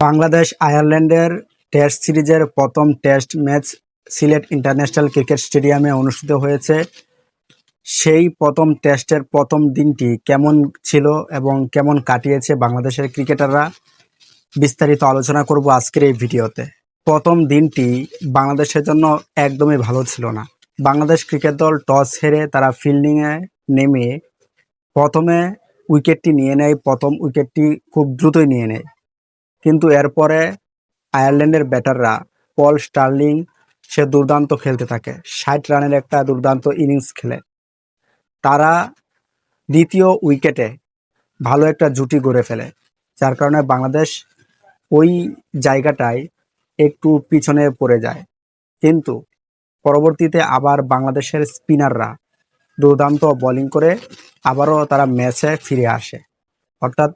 বাংলাদেশ, আয়ারল্যান্ডের টেস্ট সিরিজের প্রথম test match Sylhet international cricket স্টেডিয়ামে অনুষ্ঠিত হয়েছে। সেই প্রথম টেস্টের প্রথম দিনটি কেমন ছিল এবং কেমন কাটিয়েছে বাংলাদেশের ক্রিকেটাররা? বিস্তারিত আলোচনা করব আজকের এই ভিডিওতে। প্রথম দিনটি বাংলাদেশের জন্য একদমই ভালো ছিল না। বাংলাদেশ ক্রিকেট দল টস হেরে তারা ফিল্ডিংয়ে নেমে প্রথমে উইকেটটি নিয়ে নেয়। প্রথম উইকেটটি খুব দ্রুতই নিয়ে নেয়। কিন্তু এরপরে আয়ারল্যান্ডের ব্যাটাররা পল স্টার্লিং সে দুর্দান্ত খেলতে থাকে। ষাট রানের একটা দুর্দান্ত ইনিংস খেলে। তারা দ্বিতীয় উইকেটে ভালো একটা জুটি গড়ে ফেলে, যার কারণে বাংলাদেশ ওই জায়গাটায় একটু পিছনে পড়ে যায়। কিন্তু পরবর্তীতে আবার বাংলাদেশের স্পিনাররা দুর্দান্ত বোলিং করে আবারও তারা ম্যাচে ফিরে আসে। অর্থাৎ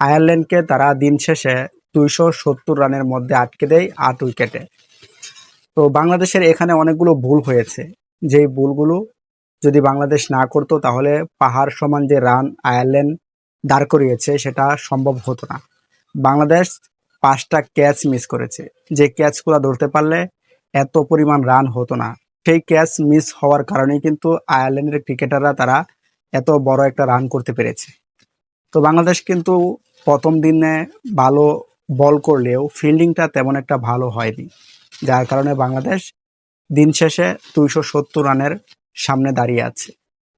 আয়ারল্যান্ডকে তারা দিন শেষে দুইশো সত্তর রানের মধ্যে আটকে দেয়, আট উইকেটে। তো বাংলাদেশের এখানে অনেকগুলো ভুল হয়েছে। যেই ভুলগুলো যদি বাংলাদেশ না করতো, তাহলে পাহাড় সমান যে রান আয়ারল্যান্ড দাঁড় করিয়েছে, সেটা সম্ভব হতো না। বাংলাদেশ পাঁচটা ক্যাচ মিস করেছে। যে ক্যাচগুলো ধরতে পারলে এত পরিমাণ রান হতো না। সেই ক্যাচ মিস হওয়ার কারণেই কিন্তু আয়ারল্যান্ডের ক্রিকেটাররা তারা এত বড় একটা রান করতে পেরেছে। তো বাংলাদেশ কিন্তু প্রথম দিনে ভালো বল করলেও ফিল্ডিংটা তেমন একটা ভালো হয়নি। যার কারণে বাংলাদেশ দিন শেষে দুইশো সত্তর রানের সামনে দাঁড়িয়ে আছে।